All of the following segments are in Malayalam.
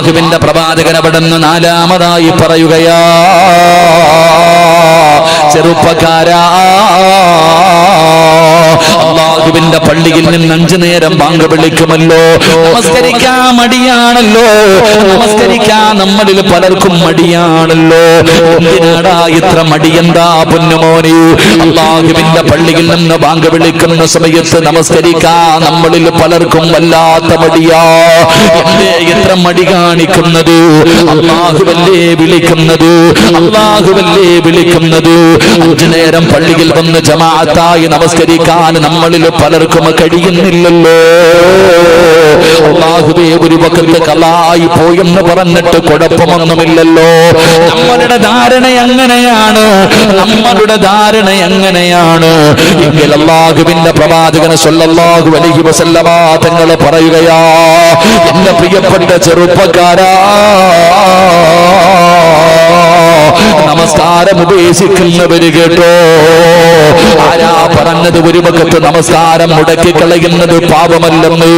അള്ളാഹുവിന്റെ പ്രവാചകൻ അവിടെ നിന്ന് നാലാമതായി പറയുകയാ ചെറുപ്പക്കാരാ. അള്ളാഹുവിന്റെ പള്ളിയിൽ നിന്ന് അഞ്ചു നേരം ബാങ്ക് വിളിക്കുമല്ലോ. നമസ്കരിക്കാൻ മടിയാണല്ലോ. നമസ്കരിക്കാൻ നമ്മളിൽ പലർക്കും മടിയാണല്ലോ. ഇത്ര മടിയെന്താ പൊന്നുമോനെ അള്ളാഹുവിന്റെ പള്ളിയിൽ നിന്ന് ബാങ്ക് വിളിക്കുന്ന സമയത്ത് നമസ്കരിക്കാൻ നമ്മളിൽ പലർക്കും വല്ലാത്ത മടിയാ. എന്തേ ഇത്ര മടി കാണിക്കുന്നത്? അള്ളാഹുവല്ലേ വിളിക്കുന്നത്? അള്ളാഹുവല്ലേ വിളിക്കുന്നത്? അഞ്ചു നേരം പള്ളിയിൽ വന്ന് ജമാഅത്തായി നമസ്കരിക്കാൻ നമ്മളിൽ പലർക്കും കഴിയുന്നില്ലല്ലോ. ഒരു വക്കത്ത് കലായി പോയെന്ന് പറഞ്ഞിട്ട് കുഴപ്പമൊന്നുമില്ലല്ലോ. നമ്മളുടെ ധാരണ എങ്ങനെയാണ്? നമ്മളുടെ ധാരണ എങ്ങനെയാണ്? എങ്കിൽ അള്ളാഹുവിന്റെ പ്രവാചകന് സല്ലല്ലാഹു അലഹി വസല്ലമ തങ്ങൾ പറയുകയാ എന്റെ പ്രിയപ്പെട്ട ചെറുപ്പക്കാരാ നമസ്കാരം ഉപേക്ഷിക്കുന്നവര് കേട്ടോ. ആരാ പറഞ്ഞത് ഒരു പക്കത്ത് നമസ്കാരം മുടക്കി കളയുന്നത് പാപമല്ലെന്ന്.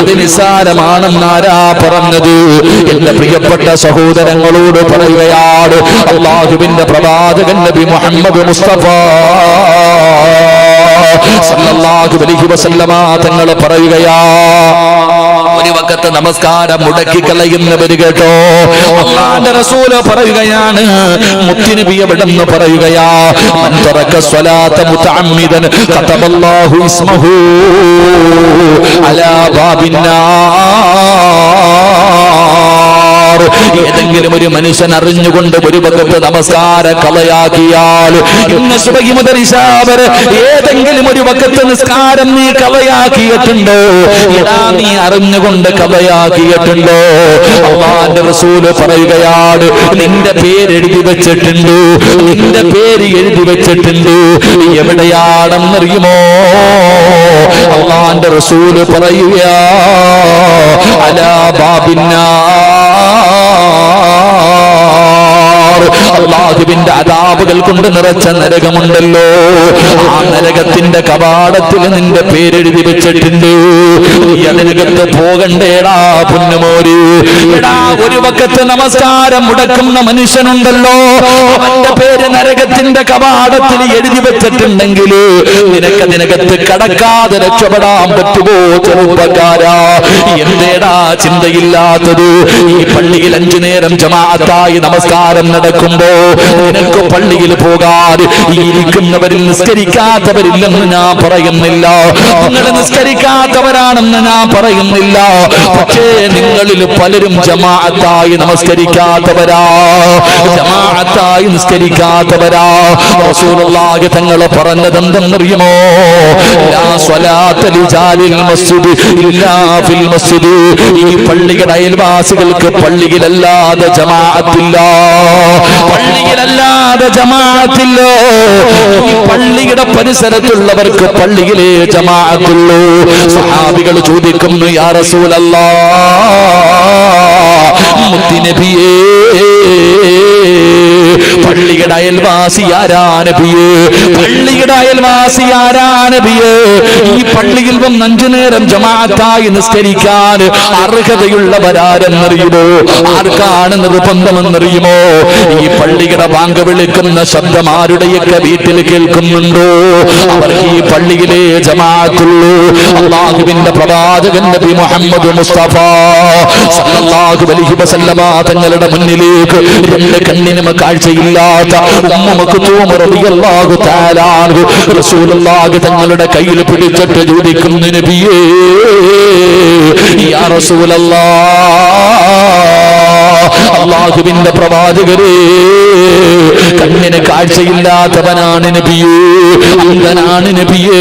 അത് നിസാരമാണെന്ന് ആരാ പറഞ്ഞത്? എന്റെ പ്രിയപ്പെട്ട സഹോദരങ്ങളോട് പറയുകയാണ് അള്ളാഹുവിന്റെ പ്രവാചകൻ നബി മുഹമ്മദ് മുസ്തഫ. സല്ലല്ലാഹു അലൈഹി വസല്ലമ തങ്ങളെ പറയുകയാ. ഒരു വക്കത്ത് നമസ്കാരം മുടക്കി കളയുന്നവര് കേട്ടോ. അള്ളാന്റെ റസൂൽ പറയുകയാണ് മുത്തിന് പിയവിടെന്ന് പറയുകയാ. മൻ തറക സ്വലാത്ത മുതഅമ്മിദൻ ഖതബല്ലാഹു ഇസ്മഹു അലാ ബാബിന്നാർ ഏതെങ്കിലും ഒരു മനുഷ്യൻ അറിഞ്ഞുകൊണ്ട് ഒരു പകത്ത് നമസ്കാര കളയാക്കിയാൽ ഇന്ന് സുബഹി മുതൽ ഏതെങ്കിലും ഒരു വക്കത്ത് നിസ്കാരം നീ കളയാക്കിയിട്ടുണ്ടോ എടാ നീ അറിഞ്ഞുകൊണ്ട് കളയാക്കിയിട്ടുണ്ടോ അള്ളാന്റെ റസൂൽ പറയുകയാണ് നിന്റെ പേര് എഴുതി വെച്ചിട്ടുണ്ട്? നിന്റെ പേര് എഴുതി വെച്ചിട്ടുണ്ട്? എവിടെയാണെന്നറിയുമോ? അള്ളാന്റെ റസൂൽ പറയുക അലാ ബാബിന്നാ Allah അള്ളാഹുവിന്റെ അതാപുകൾ കൊണ്ട് നിറച്ച നരകമുണ്ടല്ലോ. ആ നരകത്തിന്റെ കവാടത്തിൽ നിന്റെ പേരെഴുതി വെച്ചിട്ടുണ്ട്. ഈ അതിനകത്ത് പോകണ്ടേടാ പുന്നമോര്. ഒരു വക്കത്ത് നമസ്കാരം മുടക്കുന്ന മനുഷ്യനുണ്ടല്ലോ. പേര് നരകത്തിന്റെ കവാടത്തിൽ എഴുതി വെച്ചിട്ടുണ്ടെങ്കിൽ നിനക്കതിനകത്ത് കടക്കാതെ രക്ഷപ്പെടാൻ പറ്റുമോ ചെറുപ്പക്കാരാ? എന്തേടാ ചിന്തയില്ലാത്തത്? ഈ പള്ളിയിൽ അഞ്ചു നേരം ജമാഅത്തായി നമസ്കാരം നടക്കുമ്പോ നിനക്ക് പള്ളിയിൽ പോകാതെ ഇരിക്കുന്നവരിൽ നിസ്കരിക്കാത്തവരില്ലെന്ന് ഞാൻ പറയുന്നില്ല. നിങ്ങൾ നിസ്കരിക്കാത്തവരാണെന്ന് ഞാൻ പറയുന്നില്ല. പക്ഷേ നിങ്ങളിൽ പലരും ജമാഅത്തായി നമസ്കരിക്കാത്തവരാ. ജമാഅത്തായി നിസ്കരിക്കാത്തവരാ. റസൂലുള്ളാഹി തങ്ങൾ പറഞ്ഞത് എന്തെന്നറിയുമോ ലാ സ്വലാത്ത ലിജാലിൽ മസ്ജിദ് ഇല്ലാ ഫിൽ മസ്ജിദ്. ഈ പള്ളിയുടെ അയൽവാസികൾക്ക് പള്ളിയിലല്ലാതെ ജമാഅത്തില്ല. പള്ളിയിലല്ലാതെ ജമാഅത്തില്ലോ. പള്ളിയുടെ പരിസരത്തുള്ളവർക്ക് പള്ളിയിലെ ജമാഅത്തുള്ളൂ. സഹാബികൾ ചോദിക്കുന്നു യാ റസൂലല്ലാഹ് മുത്തിനബിയേ പള്ളിയുടെ അയൽവാസി ആരാനബിയേ? പള്ളിയുടെ അയൽവാസി ആരാനബിയേ? ഈ പള്ളിയിൽ വന്ന് അഞ്ചു നേരം ജമാഅത്തായി നിസ്കരിക്കാൻ അർഹതയുള്ളവരാരെന്നറിയുമോ? ആർക്കാണ് നിർബന്ധമെന്നറിയുമോ ഈ പള്ളിയുടെ ബാങ്ക് വിളിക്കുന്ന ശബ്ദം ആരുടെയൊക്കെ വീട്ടിൽ കേൾക്കുന്നുണ്ടോ? അവർക്ക് ഈ പള്ളിയിലെ ജമാഅത്തുള്ളൂ. അള്ളാഹുവിന്റെ പ്രവാചകൻ നബി മുഹമ്മദ് മുസ്തഫ സല്ലല്ലാഹു അലൈഹി വസല്ലമ തങ്ങളുടെ മുന്നിലേക്ക് രണ്ട് കണ്ണിനും കാഴ്ചയില്ലാത്ത തങ്ങളുടെ കയ്യിൽ പിടിച്ചിട്ട് ചോദിക്കുന്നു നബിയേ യാ റസൂലല്ലാഹ് അള്ളാഹുവിന്റെ പ്രവാചകരെ. കണ്ണിന് കാഴ്ചയില്ലാത്തവനാണ് നബിയേ. അന്ധനാണ് നബിയേ.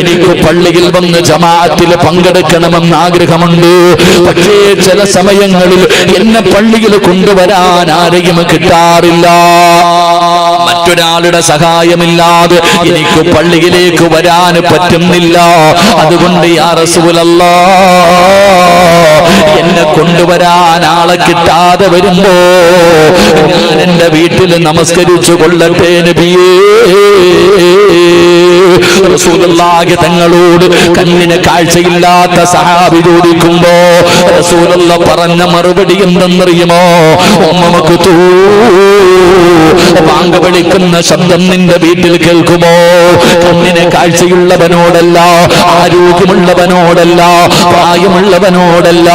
എനിക്ക് പള്ളിയിൽ വന്ന് ജമാഅത്തിൽ പങ്കെടുക്കണമെന്ന് ആഗ്രഹമുണ്ട്. പക്ഷേ ചില സമയങ്ങളിൽ എന്നെ പള്ളിയിൽ കൊണ്ടുവരാൻ ആരെയും കിട്ടാറില്ല. മറ്റൊരാളുടെ സഹായമില്ലാതെ എനിക്ക് പള്ളിയിലേക്ക് വരാൻ പറ്റുന്നില്ല. അതുകൊണ്ട് എന്നെ കൊണ്ടുവരാൻ ആളെ കിട്ടാതെ വരുമ്പോ ഞാൻ എന്റെ വീട്ടിൽ നമസ്കരിച്ചു കൊള്ളട്ടെ നബിയേ. തങ്ങളോട് കണ്ണിന് കാഴ്ചയില്ലാത്ത സഹാബി ചോദിക്കുമ്പോ റസൂലല്ല പറഞ്ഞ മറുപടി എന്തെന്നറിയുമോ? നമുക്ക് തൂ ബാങ്ക് വിളിക്കുന്ന ശബ്ദം നിന്റെ വീട്ടിൽ കേൾക്കുമോ? കണ്ണിനെ കാഴ്ചയുള്ളവനോടല്ല ആരോഗ്യമുള്ളവനോടല്ല പ്രായമുള്ളവനോടല്ല.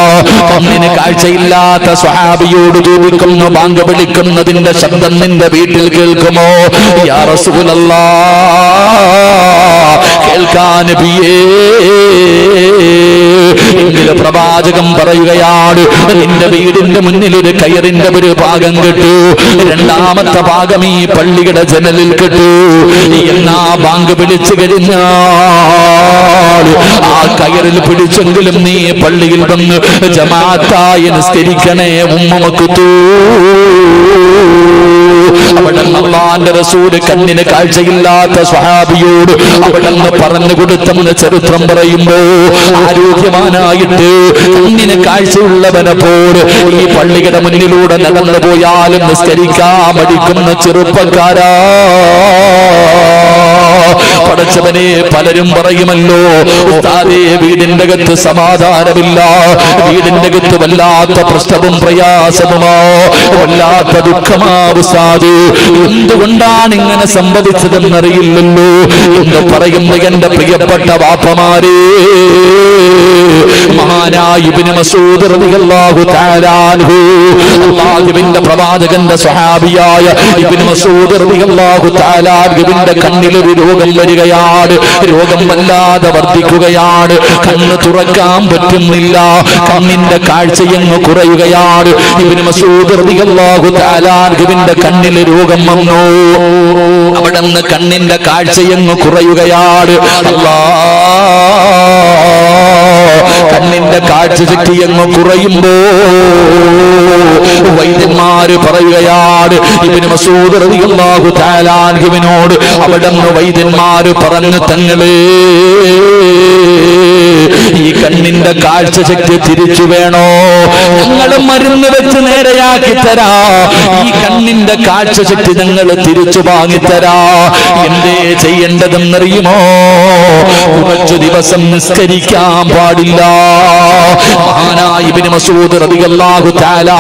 കണ്ണിന് കാഴ്ചയില്ലാത്ത സ്വഹാബിയോട് ചോദിക്കുന്നു വാങ്ക വിളിക്കുന്നതിന്റെ ശബ്ദം നിന്റെ വീട്ടിൽ കേൾക്കുമോ? യാ റസൂലല്ലാ. കേൾക്കാൻ എങ്കിലും പ്രവാചകം പറയുകയാണ് നിന്റെ വീടിന്റെ മുന്നിൽ ഒരു കയറിന്റെ ഒരു ഭാഗം കിട്ടു. രണ്ടാമത്തെ ഭാഗം ഈ പള്ളിയുടെ ജനലിൽ കിട്ടു. എന്നാ ബാങ്ക് പിടിച്ചു കഴിഞ്ഞാൽ ആ കയറിൽ പിടിച്ചെങ്കിലും നീ പള്ളിയിൽ വന്ന് ജമാത്തായി നിസ്കരിക്കണേ ഉമ്മമക്കുത്തൂ അവിടെ അള്ളാന്റെ റസൂൽ കണ്ണിന് കാഴ്ചയില്ലാത്ത സ്വഹാബിയോട് അവിടെ പറഞ്ഞു കൊടുത്തെന്ന് ചരിത്രം പറയുമ്പോ ആരോഗ്യവാനായിട്ട് കണ്ണിന് കാഴ്ചയുള്ളവനെ പോലെ ഈ പള്ളിയുടെ മുന്നിലൂടെ നടന്നു പോയാലും നിസ്കരിക്കാൻ മടിക്കുന്ന ചെറുപ്പക്കാരാ. പടച്ചവനെ പലരും പറയുമല്ലോ വീടിന്റെ അകത്ത് സമാധാനമില്ല. വീടിന്റെ അകത്ത് വല്ലാത്ത പ്രശ്നവും പ്രയാസവുമോ വല്ലാത്ത ദുഃഖമാ ഉസ്താദ്. എന്തുകൊണ്ടാണ് ഇങ്ങനെ സംഭവിച്ചതെന്നറിയില്ലല്ലോ. എന്ന് പറയുന്ന എന്റെ പ്രിയപ്പെട്ട വാപ്പമാരേ. മഹാനായ ഇബ്നു മസൂദ് റളിയല്ലാഹു തആല അൻഹു. പ്രവാചകന്റെ സ്വഹാബിയായ ഇബ്നു മസൂദ് റളിയല്ലാഹു തആല കണ്ണിൽ ഒരു രോഗം വരികയാണ്. രോഗം വല്ലാതെ വർദ്ധിക്കുകയാണ്. കണ്ണ് തുറക്കാൻ പറ്റുന്നില്ല. കണ്ണിന്റെ കാഴ്ചയങ്ങ് കുറയുകയാണ്. ഇബ്നു മസൂദ് റളിയല്ലാഹു തആല കണ്ണിൽ രോഗം വന്നു. അവിടെ നിന്ന് കണ്ണിന്റെ കാഴ്ചയങ്ങ് കുറയുകയാണ്. അല്ലാ കണ്ണിന്റെ കാഴ്ചശക്തി അങ്ങ് കുറയുമ്പോ വൈദ്യന്മാര് പറയുകയാണ് ഇവന് മസൂദ് റളിയല്ലാഹു തആല അൻഹുവിനോട് അവിടെ വൈദ്യന്മാര് പറഞ്ഞു തങ്ങളേ ഈ കണ്ണിന്റെ കാഴ്ച ശക്തി തിരിച്ചു വേണോ? ഞങ്ങൾ മരുന്ന് വെച്ച് നേരെയാക്കി തരാ. ഈ കണ്ണിന്റെ കാഴ്ച ശക്തി ഞങ്ങൾ തിരിച്ചു വാങ്ങിത്തരാ എന്തേ ചെയ്യേണ്ടതെന്നറിയുമോ? കുറച്ചു ദിവസം നിസ്കരിക്കാൻ പാടില്ല.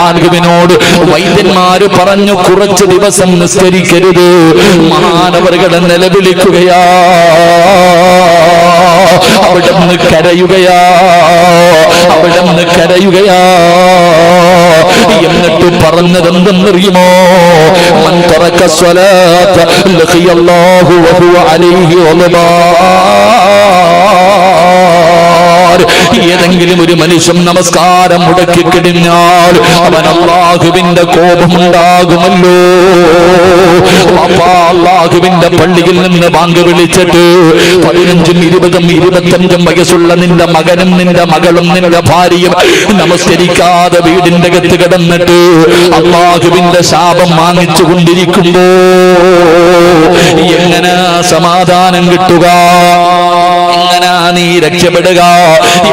അൻഹുവിനോട് വൈദ്യന്മാര് പറഞ്ഞു കുറച്ചു ദിവസം നിസ്കരിക്കരുത്. മഹാനവറുകളെ നിലവിളിക്കുകയാ. അവിടെ നിന്ന് കരയുകയാ. അവിടെ നിന്ന് കരയുകയാ? എന്നിട്ട് പറഞ്ഞത് എന്തെന്നറിയുമോ സ്വലാത്ത ലഖിയല്ലാഹു വഹുവ അലൈഹി ഏതെങ്കിലും ഒരു മനുഷ്യൻ നമസ്കാരം മുടക്കി കഴിഞ്ഞാൽ അവൻ അള്ളാഹുവിന്റെ കോപമുണ്ടാകുമല്ലോ. അള്ളാഹുവിന്റെ പള്ളിയിൽ നിന്ന് ബാങ്ക് വിളിച്ചിട്ട് പതിനഞ്ചും ഇരുപതും ഇരുപത്തഞ്ചും വയസ്സുള്ള നിന്റെ മകനും നിന്റെ മകളും നിന്റെ ഭാര്യയും നമസ്കരിക്കാതെ വീടിന്റെ അകത്ത് കിടന്നിട്ട് അള്ളാഹുവിന്റെ ശാപം വാങ്ങിച്ചു കൊണ്ടിരിക്കുമ്പോ എങ്ങനെ സമാധാനം കിട്ടുക? എങ്ങനാ നീ രക്ഷപ്പെടുക.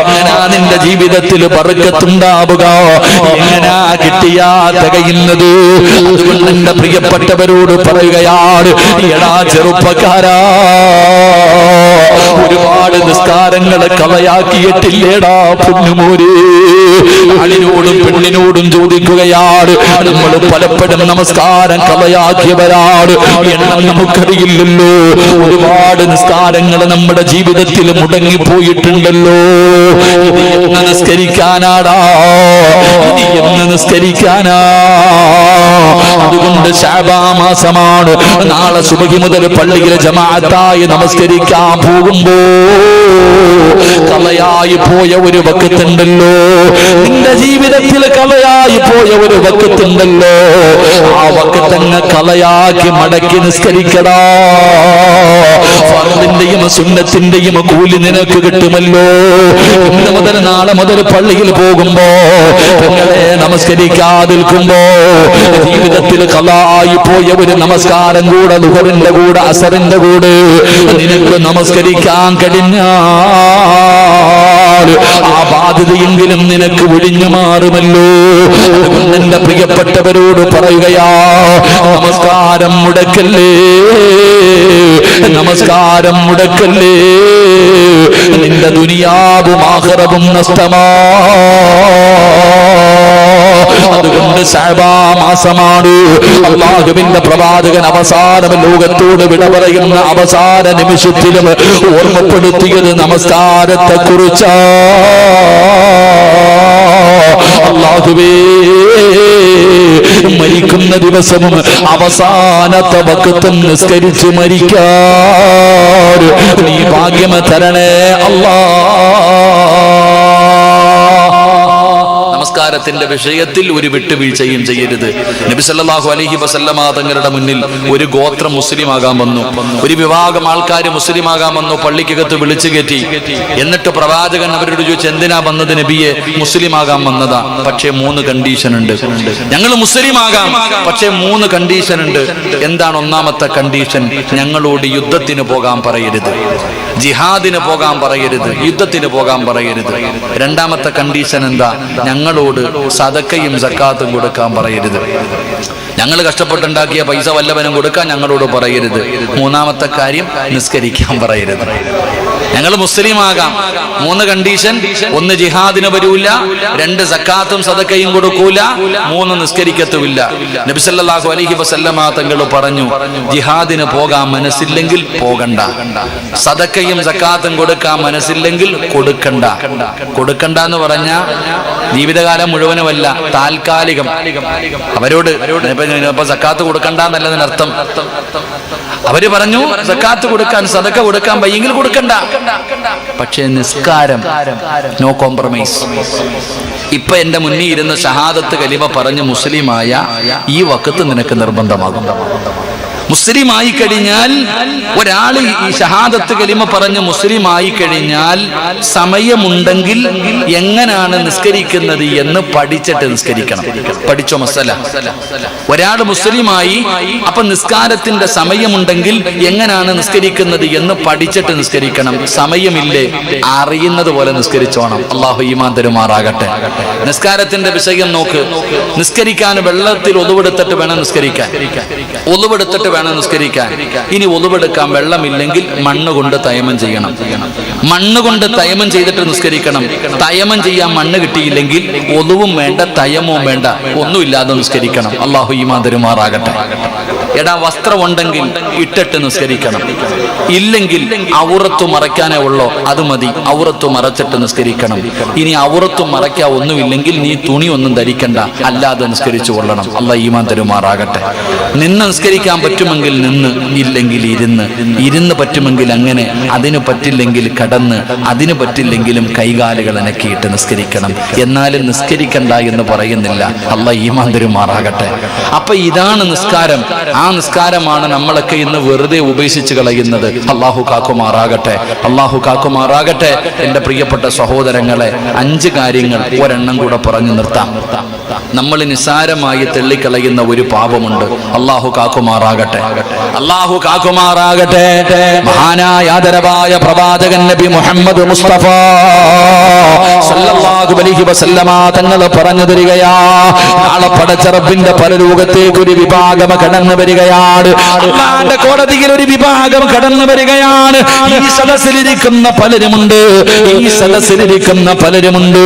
എങ്ങനാ നിന്റെ ജീവിതത്തിൽ പറക്കത്തുണ്ടാവുക. എങ്ങനാ കിട്ടിയാ തികയുന്നത്. എന്റെ പ്രിയപ്പെട്ടവരോട് പറയുകയാണ് എടാ ചെറുപ്പക്കാരാ ഒരുപാട് നിസ്കാരങ്ങളെ കളയാക്കിയിട്ടില്ലേടാ പുണ്യമൂര് ആളിനോടും പെണ്ണിനോടും ചോദിക്കുകയാണ് നമ്മൾ പലപ്പോഴും നമസ്കാരം കളയാക്കിയവരാണ്. എണ്ണം നമുക്കറിയില്ലല്ലോ. ഒരുപാട് നിസ്കാരങ്ങൾ നമ്മുടെ ജീവിതത്തിൽ മുടങ്ങിപ്പോയിട്ടുണ്ടല്ലോ. മുടങ്ങി പോയിട്ടുണ്ടല്ലോ നിസ്കരിക്കാനാടാ. ഇത് എന്ന് നിസ്കരിക്കാനാ. അതുകൊണ്ട് ശാബാമാസമാണ് നാളെ സുബഹി മുതൽ പള്ളിയിലെ ജമാഅത്തായി നമസ്കരിക്കാൻ പോകുമ്പോ കളയായി പോയ ഒരു വക്കത്തുണ്ടല്ലോ. നിന്റെ ജീവിതത്തിൽ കളയായി പോയ ഒരു വക്കത്തുണ്ടല്ലോ. ആ വക്കത്തങ്ങ് കളയാക്കി മടക്കി നിസ്കരിക്കടാ. ഫർദിന്റെയും സുന്നത്തിന്റെയും കൂലി നിനക്ക് കിട്ടുമല്ലോ. ഇന്ന് മുതൽ നാളെ മുതൽ പള്ളിയിൽ പോകുമ്പോ നിങ്ങളെ നമസ്കരിക്കാതിരിക്കുമ്പോ ജീവിതത്തിൽ കലായി പോയ ഒരു നമസ്കാരം കൂടെ ദുഹറിന്റെ കൂടെ അസറിന്റെ കൂടെ നിനക്ക് നമസ്കരിക്കാൻ കഴിഞ്ഞ. ആ ബാധ്യതയെങ്കിലും നിനക്ക് ഒഴിഞ്ഞു മാറുമല്ലോ. എന്റെ പ്രിയപ്പെട്ടവരോട് പറയുകയാ നമസ്കാരം മുടക്കല്ലേ? നമസ്കാരം മുടക്കല്ലേ? നിന്റെ ദുനിയാവും ആഹ്റവും നഷ്ടമാ. അതുകൊണ്ട് മാസമാണ്. അള്ളാഹുവിന്റെ പ്രവാചകൻ അവസാനം ലോകത്തോട് വിട പറയുന്ന അവസാന നിമിഷത്തിലും ഓർമ്മപ്പെടുത്തിയത് നമസ്കാരത്തെ കുറിച്ചാ അള്ളാഹുവേ മരിക്കുന്ന ദിവസവും അവസാനത്തെ വക്കത്തും നിസ്കരിച്ച് മരിക്കാൻ നീ ഭാഗ്യമ തരണേ അല്ലാ. നമസ്കാരത്തിന്റെ വിഷയത്തിൽ ഒരു വിട്ടുവീഴ്ചയും ചെയ്യരുത്. നബി സല്ലല്ലാഹു അലൈഹി വസല്ലമ തങ്ങളുടെ മുന്നിൽ ഒരു ഗോത്രം മുസ്ലിം ആകാൻ വന്നു. ഒരു വിഭാഗം ആൾക്കാർ മുസ്ലിം ആകാൻ വന്നു പള്ളിക്കകത്ത് വിളിച്ചു കയറ്റി. എന്നിട്ട് പ്രവാചകൻ അവരോട് ചോദിച്ചു എന്തിനാ വന്നത് നബിയെ? മുസ്ലിം ആകാൻ വന്നതാ. പക്ഷേ മൂന്ന് കണ്ടീഷൻ ഉണ്ട്. ഞങ്ങൾ മുസ്ലിം ആകാം പക്ഷേ മൂന്ന് കണ്ടീഷൻ ഉണ്ട്. എന്താണ് ഒന്നാമത്തെ കണ്ടീഷൻ ഞങ്ങളോട് യുദ്ധത്തിന് പോകാൻ പറയരുത്. ജിഹാദിന് പോകാൻ പറയരുത്. യുദ്ധത്തിന് പോകാൻ പറയരുത്. രണ്ടാമത്തെ കണ്ടീഷൻ എന്താ? ഞങ്ങളോട് സദക്കയും സക്കാത്തും കൊടുക്കാൻ പറയരുത്. ഞങ്ങൾ കഷ്ടപ്പെട്ടുണ്ടാക്കിയ പൈസ വല്ലവനും കൊടുക്കാൻ ഞങ്ങളോട് പറയരുത്. മൂന്നാമത്തെ കാര്യം നിസ്കരിക്കാൻ പറയരുത്. ഞങ്ങൾ മുസ്ലിം ആകാം മൂന്ന് കണ്ടീഷൻ ഒന്ന് ജിഹാദിന് വരൂല രണ്ട് സക്കാത്തും സദക്കയും കൊടുക്കൂല മൂന്ന് നിസ്കരിക്കത്തുമില്ല. നബിസല്ലാഹു അലഹി വസല്ലമ തങ്ങൾ പറഞ്ഞു ജിഹാദിന് പോകാൻ മനസ്സില്ലെങ്കിൽ പോകണ്ട. സദക്കയും സക്കാത്തും കൊടുക്കാൻ മനസ്സില്ലെങ്കിൽ കൊടുക്കണ്ട. കൊടുക്കണ്ട എന്ന് പറഞ്ഞ ജീവിതകാലം മുഴുവനുമല്ല താൽക്കാലികം. അവരോട് സക്കാത്ത് കൊടുക്കണ്ട അർത്ഥം. അവർ പറഞ്ഞു സക്കാത്ത് കൊടുക്കാൻ സതക്ക കൊടുക്കാൻ വയ്യെങ്കിൽ കൊടുക്കണ്ട. പക്ഷേ നിസ്കാരം നോ കോംപ്രമൈസ് ഇപ്പൊ എന്റെ മുന്നിൽ ഇരുന്ന് ഷഹാദത്ത് കലിമ പറഞ്ഞ് മുസ്ലിമായ ഈ വക്കത്ത് നിനക്ക് നിർബന്ധമാകും. മുസ്ലിം ആയി കഴിഞ്ഞാൽ ഒരാൾ ഈ ഷഹാദത്ത് കലിമ പറഞ്ഞ് മുസ്ലിം ആയി കഴിഞ്ഞാൽ സമയമുണ്ടെങ്കിൽ എങ്ങനെയാണ് നിസ്കരിക്കുന്നത് എന്ന് പഠിച്ചിട്ട് നിസ്കരിക്കണം. പഠിച്ചോ മസല? ഒരാൾ മുസ്ലിമായി അപ്പൊ നിസ്കാരത്തിന്റെ സമയമുണ്ടെങ്കിൽ എങ്ങനെയാണ് നിസ്കരിക്കുന്നത് എന്ന് പഠിച്ചിട്ട് നിസ്കരിക്കണം. സമയമില്ലേ? അറിയുന്നത് പോലെ നിസ്കരിച്ചോണം. അള്ളാഹു ഈമാൻ തരുമാറാകട്ടെ. നിസ്കാരത്തിന്റെ വിഷയം നോക്ക്. നിസ്കരിക്കാൻ വെള്ളത്തിൽ ഒതുവെടുത്തിട്ട് വേണം നിസ്കരിക്കാൻ. ഒതുവെടുത്തിട്ട് വേണം നിസ്കരിക്കാൻ. ഇനി ഒതുവെടുക്കാൻ വെള്ളമില്ലെങ്കിൽ മണ്ണ് കൊണ്ട് തയമം ചെയ്യണം. മണ്ണ് കൊണ്ട് തയമം ചെയ്തിട്ട് നിസ്കരിക്കണം. തയമം ചെയ്യാൻ മണ്ണ് കിട്ടിയില്ലെങ്കിൽ ഒതുവും വേണ്ട തയമവും വേണ്ട ഒന്നുമില്ലാതെ നിസ്കരിക്കണം. അള്ളാഹു ഈമാൻ തരുമാറാകട്ടെ. എടാ വസ്ത്രം ഉണ്ടെങ്കിൽ ഇട്ടിട്ട് നിസ്കരിക്കണം. ഇല്ലെങ്കിൽ ഔറത്തു മറയ്ക്കാനേ ഉള്ളോ? അത് മതി. ഔറത്തു മറച്ചിട്ട് നിസ്കരിക്കണം. ഇനി ഔറത്തു മറയ്ക്കാ ഒന്നുമില്ലെങ്കിൽ നീ തുണി ഒന്നും ധരിക്കണ്ട. അല്ലാതെ നിസ്കരിച്ചു കൊള്ളണം. അല്ല ഈമാൻ തരുമാറാകട്ടെ. നിന്ന് നിസ്കരിക്കാൻ പറ്റുമെങ്കിൽ നിന്ന് ഇല്ലെങ്കിൽ ഇരുന്ന്. ഇരുന്ന് പറ്റുമെങ്കിൽ അങ്ങനെ അതിന് പറ്റില്ലെങ്കിൽ കടന്ന് അതിന് പറ്റില്ലെങ്കിലും കൈകാലുകൾ അനക്കിയിട്ട് നിസ്കരിക്കണം. എന്നാലും നിസ്കരിക്കണ്ട എന്ന് പറയുന്നില്ല. അല്ല ഈമാൻ തരുമാറാകട്ടെ. അപ്പൊ ഇതാണ് നിസ്കാരം. നിസ്കാരമാണ് നമ്മളൊക്കെ ഇന്ന് വെറുതെ ഉപേക്ഷിച്ച് കളയുന്നത്. അള്ളാഹു കാക്കുമാറാകട്ടെ. അള്ളാഹു കാക്കുമാറാകട്ടെ. എന്റെ പ്രിയപ്പെട്ട സഹോദരങ്ങളെ അഞ്ച് കാര്യങ്ങൾ ഒരെണ്ണം കൂടെ പറഞ്ഞു നിർത്താം. നമ്മൾ നിസാരമായി തെള്ളിക്കളയുന്ന ഒരു പാപമുണ്ട്. അള്ളാഹു കാക്കുമാറാകട്ടെ. അള്ളാഹു കാക്കുമാറാകട്ടെ. മഹാനായ ആദരവായ പ്രവാചകൻ നബി മുഹമ്മദ് മുസ്തഫ സല്ലല്ലാഹു അലൈഹി വസല്ലമ തങ്ങൾ പറഞ്ഞു തരികയാ. നാളെ പടച്ചറപ്പിന്റെ പരലോകത്തേക്ക് ഒരു വിഭാഗം കടന്നു വരികയാണ്. അള്ളാന്റെ കോടതിയിൽ ഒരു വിഭാഗം കടന്നു വരികയാണ്. ഈ സദസ്സിലിരിക്കുന്ന പലരുമുണ്ട്. ഈ സദസ്സിലിരിക്കുന്ന പലരുമുണ്ട്.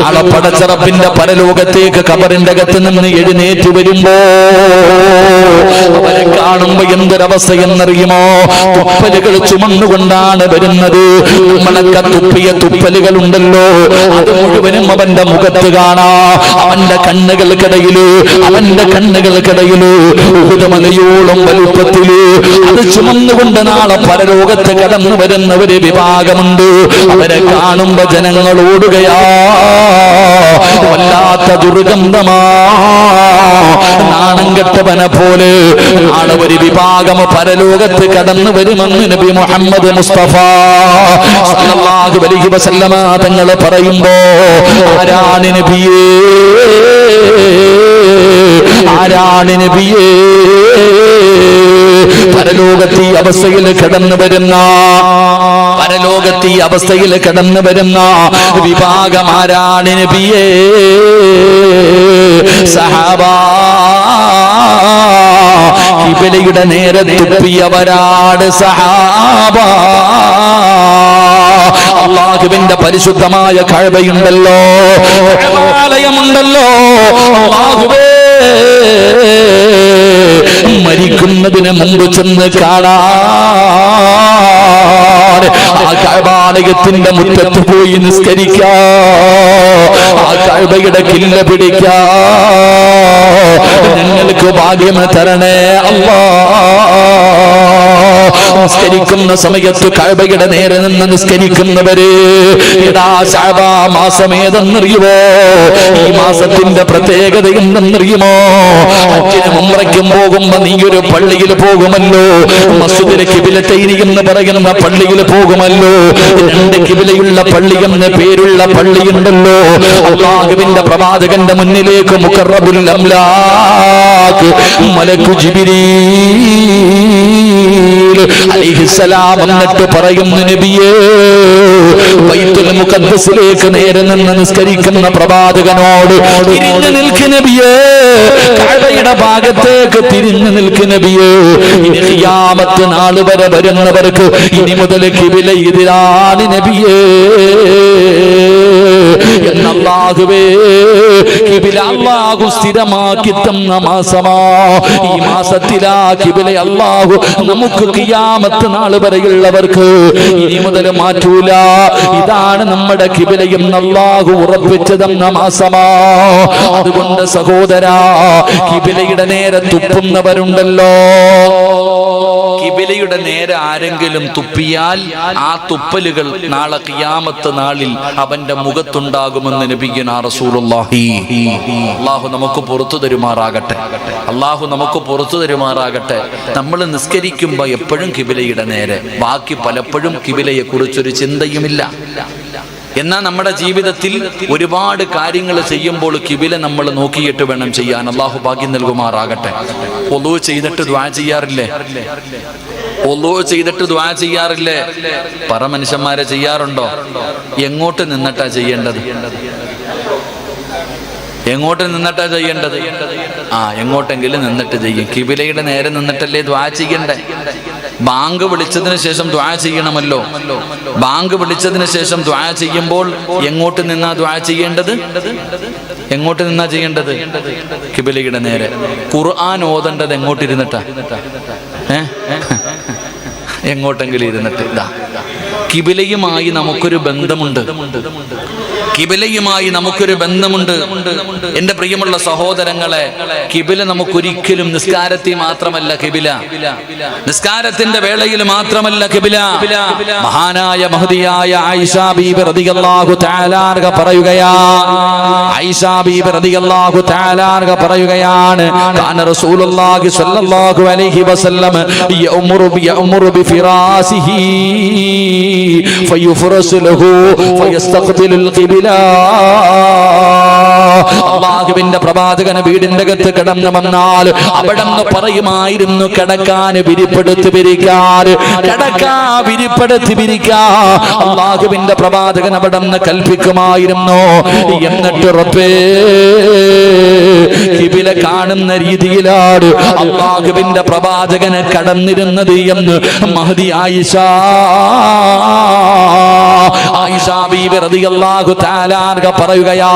നാളെ പടച്ചറപ്പിന്റെ പരലോകത്തേക്ക് കബറിന്റെ അകത്ത് നിന്ന് എഴുന്നേറ്റ് വരുമ്പോ അവരെ കാണുമ്പോ എന്തൊരവസ്ഥ എന്നറിയുമോ തുപ്പലുകൾ ചുമന്നുകൊണ്ടാണ് വരുന്നത്. നമ്മളൊക്കെ തുപ്പിയ തുപ്പലുകൾ ഉണ്ടല്ലോ അത് മുഴുവനും അവന്റെ മുഖത്ത് കാണാ. അവന്റെ കണ്ണുകൾക്കിടയിൽ അവന്റെ കണ്ണുകൾക്കിടയിൽ ഉഹുതമലയോളം വലുപ്പത്തിൽ. അത് ചുമന്നുകൊണ്ട് നാളെ പരലോകത്ത് കടന്നു ഒരു വിഭാഗമുണ്ട്. അവരെ കാണുമ്പോ ജനങ്ങൾ ഓടുകയാ. ദുർഗന്ധമാ നാണം കെട്ടവനെ പോലെ നാളെ ഒരു വിഭാഗം പരലോകത്ത് കടന്നു വരുമെന്ന് നബി മുഹമ്മദ് മുസ്തഫ സല്ലല്ലാഹു അലൈഹി വസല്ലമ തങ്ങൾ പറയുമ്പോ ആരാണ് നബിയേ? ആരാണ് നബിയേ? പരലോകത്ത് അവസ്ഥയിൽ കടന്നു വരുന്ന പരലോകത്ത് ഈ അവസ്ഥയിൽ കടന്നു വരുന്ന വിഭാഗമാരാണ് നബിയേ? സഹാബാ. കിബിലയുടെ നേരെ തുപ്പിയവരാട് സഹാബാ. അള്ളാഹുവിന്റെ പരിശുദ്ധമായ കഴവയുണ്ടല്ലോ. ആലയമുണ്ടല്ലോ മരിക്കുന്നതിന് മുമ്പ് ചെന്ന് കാണാൻ ആ കഴവാലയത്തിന്റെ മുറ്റത്ത് പോയി നിസ്കരിക്കാ. ആ കില്ല പിടിക്ക. ഞങ്ങൾക്ക് ഭാഗ്യം തരണേ അല്ലാ. നിസ്കരിക്കുന്ന സമയത്ത് കഴബയുടെ നേരെ നിന്ന് നിസ്കരിക്കുന്നവര് ഇടാ മാസം ഏതെന്നറിയുമോ? ഈ മാസത്തിന്റെ പ്രത്യേകത എന്തെന്നറിയുമോ അച്ഛനും മുമ്പ്രയ്ക്കും പോകുമ്പോ നീ ഒരു പള്ളിയിൽ പോകുമല്ലോ? മസ്ജിദിലെ കിബിലത്തൈനി എന്ന് പറയുന്ന പള്ളിയിൽ പോകുമല്ലോ? രണ്ട് കിബിലയുള്ള പള്ളി എന്ന പേരുള്ള പള്ളിയുണ്ടല്ലോ അള്ളാഹുവിന്റെ പ്രവാചകന്റെ മുന്നിലേക്ക് മുക്കറബുൽ അംലാക്ക് മലക്കു അലിഹിസലാം എന്നിട്ട് പറയുന്നു നബിയേ ബൈത്തുൽ മുഖദ്ദസിലേക്ക് നേരെ നിന്ന് നിസ്കരിക്കുന്ന പ്രവാചകനോട് തിരിഞ്ഞു നിൽക്ക് നബിയേ കഴയുടെ ഭാഗത്തേക്ക് തിരിഞ്ഞു നിൽക്ക് നബിയേ. ഇനി ഖിയാമത്ത് നാൾ വരെ വരുന്നവർക്ക് ഇനി മുതൽ കിവില ഇതിലാണ് നബിയേ. എന്നല്ലാഹുവേ കിബില അല്ലാഹു സ്ഥിരമാക്കി തന്ന മാസമാ. ഈ മാസത്തിലാ കിബില അല്ലാഹു നമുക്ക് കിയാമത്ത് നാൾ വരെയുള്ളവർക്ക് ഇനി മുതൽ മാറ്റൂല. ഇതാണ് നമ്മുടെ കിബില എന്ന് അല്ലാഹു ഉറപ്പിച്ചു തന്ന മാസമാ. അതുകൊണ്ട് സഹോദരാ കിബിലയുടെ നേരെ തുപ്പുന്നവരുണ്ടല്ലോ. കിബിലയുടെ നേരെ ആരെങ്കിലും തുപ്പിയാൽ ആ തുപ്പലുകൾ നാളെ കിയാമത്ത് നാളിൽ അവന്റെ മുഖത്തുണ്ടാകുമെന്ന് നബിഗന റസൂലുള്ളാഹി. അള്ളാഹു നമുക്ക് പുറത്തു തരുമാറാകട്ടെ. അള്ളാഹു നമുക്ക് പുറത്തു തരുമാറാകട്ടെ. നമ്മൾ നിസ്കരിക്കുമ്പോൾ എപ്പോഴും കിബിലയുടെ നേരെ. ബാക്കി പലപ്പോഴും കിബിലയെ കുറിച്ചൊരു ചിന്തയുമില്ല. എന്നാൽ നമ്മുടെ ജീവിതത്തിൽ ഒരുപാട് കാര്യങ്ങൾ ചെയ്യുമ്പോൾ കിബില നമ്മൾ നോക്കിയിട്ട് വേണം ചെയ്യാൻ. അള്ളാഹു ഭാഗ്യം നൽകുമാറാകട്ടെ. ഒലു ചെയ്തിട്ട് ദ്വാ ചെയ്യാറില്ലേ? ഒലു ചെയ്തിട്ട് ദ്വാ ചെയ്യാറില്ലേ? പറ മനുഷ്യന്മാരെ ചെയ്യാറുണ്ടോ? എങ്ങോട്ട് നിന്നിട്ടാ ചെയ്യേണ്ടത്? എങ്ങോട്ട് നിന്നിട്ടാ ചെയ്യേണ്ടത്? ആ എങ്ങോട്ടെങ്കിലും നിന്നിട്ട് ചെയ്യും. കിബിലയുടെ നേരെ നിന്നിട്ടല്ലേ ദ്വാ ചെയ്യണ്ടേ? ബാങ്ക് വിളിച്ചതിന് ശേഷം ദ്വാ ചെയ്യണമല്ലോ. ബാങ്ക് വിളിച്ചതിന് ശേഷം ദ്വാ ചെയ്യുമ്പോൾ എങ്ങോട്ട് നിന്നാ ദ്വാ ചെയ്യേണ്ടത്? എങ്ങോട്ട് നിന്നാ ചെയ്യേണ്ടത്? കിബിലിയുടെ നേരെ. ഖുർആൻ ഓതേണ്ടത് എങ്ങോട്ടിരുന്നിട്ടാ ഏ? എങ്ങോട്ടെങ്കിലും ഇരുന്നിട്ട്. ഇതാ. കിബിലയുമായി നമുക്കൊരു ബന്ധമുണ്ട്. കിബിലയുമായി നമുക്കൊരു ബന്ധമുണ്ട്. എന്റെ പ്രിയമുള്ള സഹോദരങ്ങളെ കിബില നമുക്കൊരിക്കലും നിസ്കാരത്തിൽ മാത്രമല്ല കിബില. നിസ്കാരത്തിന്റെ വേളയിൽ മാത്രമല്ല കിബില. മഹാനായ മഹതിയായ റളിയല്ലാഹു തആലാർക പറയുകയാ. റളിയല്ലാഹു തആലാർക പറയുകയാണ് കാന റസൂലുള്ളാഹി സ്വല്ലല്ലാഹു അലൈഹി വസല്ലം ഫയുഫറസു ലഹു ഫയസ്തഖ്ദിലുൽ ഖിബല അള്ളാഹുവിന്റെ പ്രവാചകന് വീടിന്റെ അകത്ത് കിടന്നു വന്നാൽ അവിടെ പറയുമായിരുന്നു കിടക്കാൻ വിരിപ്പെടുത്തി വിരിക്കാൻ കിടക്കാ വിരിപ്പെടുത്തി പിരിക്കാ അള്ളാഹുവിന്റെ പ്രവാചകൻ അവിടെ നിന്ന് കൽപ്പിക്കുമായിരുന്നു. എന്നിട്ട് ഉറപ്പേ കിബില കാണുന്ന രീതിയിലാണ് അള്ളാഹുവിന്റെ പ്രവാചകന് കടന്നിരുന്നത് എന്ന് മഹതി ആയിഷ. പറയുകയാ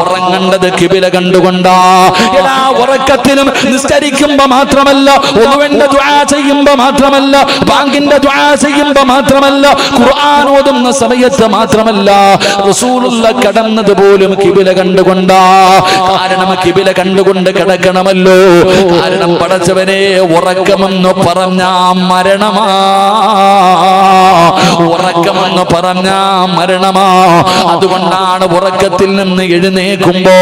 ഉറങ്ങേണ്ടത് കിബില കണ്ടുകൊണ്ടാ. എടാ ഉറക്കത്തിലും നിസ്കരിക്കുമ്പോ മാത്രമല്ല ഒന്നുവെന്റെ ദുആ ചെയ്യുമ്പോ മാത്രമല്ല ബാങ്കിന്റെ ദുആ ചെയ്യുമ്പോ മാത്രമല്ല ഖുർആൻ ഓതുന്ന സമയത്ത് മാത്രമല്ല റസൂലുള്ള കടന്നത് പോലും കിബില കണ്ടുകൊണ്ടാ. കാരണം കിബില കണ്ടുകൊണ്ട് കിടക്കണമല്ലോ. കാരണം പടച്ചവനെ ഉറക്കമെന്ന് പറഞ്ഞ മരണമാ. ഉറക്കമെന്ന് പറഞ്ഞ മരണമാ. അതുകൊണ്ടാണ് ഉറക്കത്തിൽ നിന്ന് എഴുന്നേക്കുമ്പോ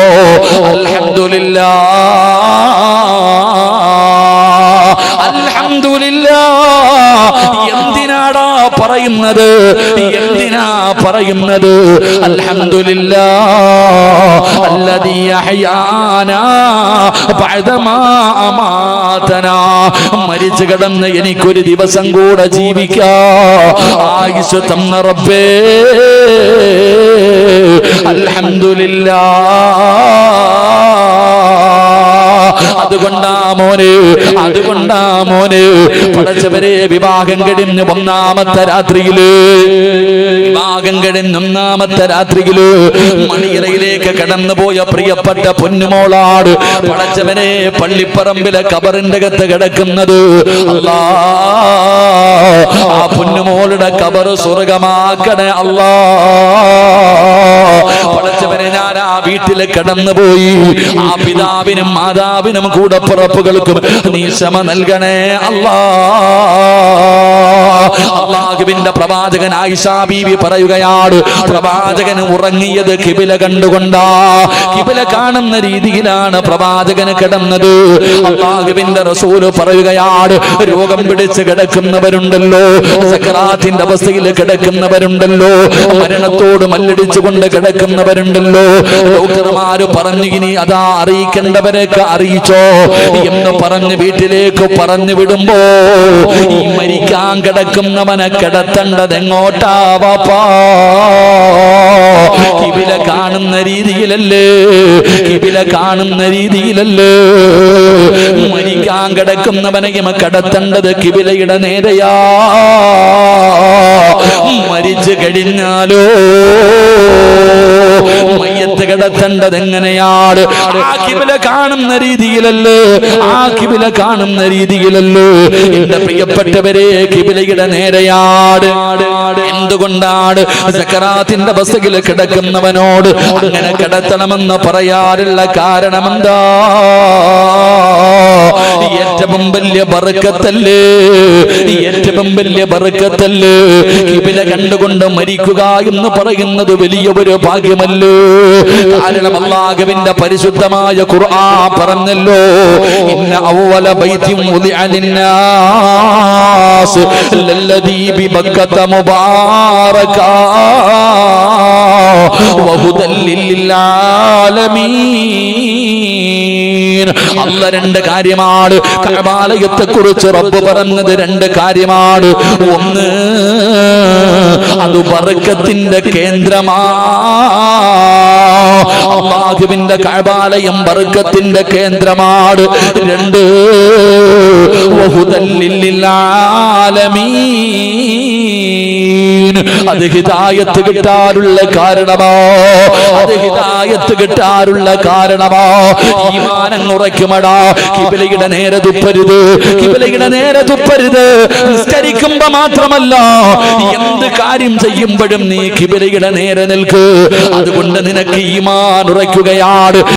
അൽഹംദുലില്ലാ. അൽഹംദുലില്ലാ. പറ പറയുന്നത്? എന്തിനാ പറയുന്നത്? അൽഹംദുലില്ലാ ബഅദമാ മരിച്ചു കിടന്ന് എനിക്കൊരു ദിവസം കൂടെ ജീവിക്കാ. ആയുസ് തന്ന റബ്ബേ അൽഹംദുലില്ലാ. അതുകൊണ്ടാ മോനെ അതുകൊണ്ടാ മോനെ. പടച്ചവരെ വിവാഹം കഴിഞ്ഞ് ഒന്നാമത്തെ രാത്രിയിൽ വിവാഹം കഴിഞ്ഞ് ഒന്നാമത്തെ രാത്രിയിൽ മണിയറയിലേക്ക് കടന്നുപോയ പ്രിയപ്പെട്ട പൊന്നുമോളാട് പടച്ചവനെ പള്ളിപ്പറമ്പിലെ കബറിന്റെ അകത്ത് കിടക്കുന്നത്. ആ പൊന്നുമോളുടെ കബറ് സ്വർഗമാക്കണേ അല്ലാ. പടച്ചവനെ ഞാൻ ആ വീട്ടിൽ കടന്നുപോയി. ആ പിതാവിനും മാതാവിനും കൂടെ പുറപ്പുകൾക്കും നീ ക്ഷമ നൽകണേ അല്ലാ. അള്ളാഹുവിന്റെ പ്രവാചകൻ ആയിഷാ ബീവി പറയുകയാണ് പ്രവാചകൻ ഉറങ്ങിയത് കിബില കണ്ടുകൊണ്ടാ. കിബില കാണുന്ന രീതിയിലാണ് പ്രവാചകന് കിടന്നത്. അള്ളാഹുവിന്റെ റസൂൽ പറയുകയാണ് രോഗം പിടിച്ച് കിടക്കുന്നവരുണ്ടല്ലോ സക്കറാത്തിന്റെ അവസ്ഥയിൽ കിടക്കുന്നവരുണ്ടല്ലോ മരണത്തോട് മല്ലടിച്ചുകൊണ്ട് കിടക്കുന്നവരുണ്ടല്ലോ. ഡോക്ടർമാര് പറഞ്ഞു ഇനി അതാ അറിയിക്കേണ്ടവരൊക്കെ അറിയിച്ചോ? എന്ന് പറഞ്ഞ് വീട്ടിലേക്ക് പറഞ്ഞു വിടുമ്പോ ഈ മരിക്കാൻ കിടക്കുന്നവനെ കിടത്തേണ്ടത് എങ്ങോട്ടാ വാപ്പാ കിബില കാണുന്ന രീതിയിലല്ലേ? കിബില കാണുന്ന രീതിയിലല്ലേ? മരിക്കാൻ കിടക്കുന്നവനെ കിടത്തേണ്ടത് കിബിലയുടെ നേരെയാ. മരിച്ചു കഴിഞ്ഞാലോ? മയ്യത്ത് കിടത്തേണ്ടത് എങ്ങനെയാണ് ആക്കിബില കാണുന്ന രീതിയിലല്ലേ ആക്കിബില കാണുന്ന രീതിയിലല്ലേ. എന്റെ പ്രിയപ്പെട്ടവരെ കിബിലയുടെ നേരെയാട്. എന്തുകൊണ്ടാണ് സക്കറാത്തിന്റെ ബസ്സിൽ കിടക്കുന്നവനോട് അങ്ങനെ കിടത്തണമെന്ന് പറയാറുള്ള കാരണമെന്താ? ഏറ്റവും വലിയ ബറുക്കത്തല്ലേ ഏറ്റവും വലിയ ബറുക്കത്തല്ലേ കിബില കണ്ടുകൊണ്ട് മരിക്കുക എന്ന് പറയുന്നത് വലിയ ഒരു ഭാഗ്യമല്ലേ? കാരണം അള്ളാഹുവിന്റെ പരിശുദ്ധമായ ഖുർആൻ പറഞ്ഞല്ലോ ഇന്ന അവല ബൈത്യം ഉദിഅ ലിന്നാസ് ലല്ലദീ ബിബക്കത മുബാറകാ വഹുദൽ ലിൽആലമീൻ അല്ല രണ്ട് കാര്യമാണ്. കബാലയത്തെ കുറിച്ച് റബ്ബ് പറഞ്ഞത് രണ്ട് കാര്യമാണ്. ഒന്ന് അത് വർഗത്തിന്റെ കേന്ദ്രമാ അള്ളാഹുവിന്റെ കഅബാലയം വർഗത്തിന്റെ കേന്ദ്രമാണ് രണ്ട്. അത് ഹിതായത്ത് കിട്ടാനുള്ള കാരണമോ? അത് ഹിതായത്ത് കിട്ടാനുള്ള കാരണമോ? ഈമാനം ഉറയ്ക്കുമടാ. കിബിലയുടെ നേരെ തുപ്പരുത്. കിബിലയുടെ നേരെ തുപ്പരുത്. നിസ്കരിക്കുമ്പോ മാത്രമല്ല എന്ത് കാര്യം ചെയ്യുമ്പോഴും നീ കിബിലയുടെ നേരെ നിൽക്ക്. അതുകൊണ്ട് നിനക്ക് ഈമാൻ ഉറയ്ക്കുകയാണ്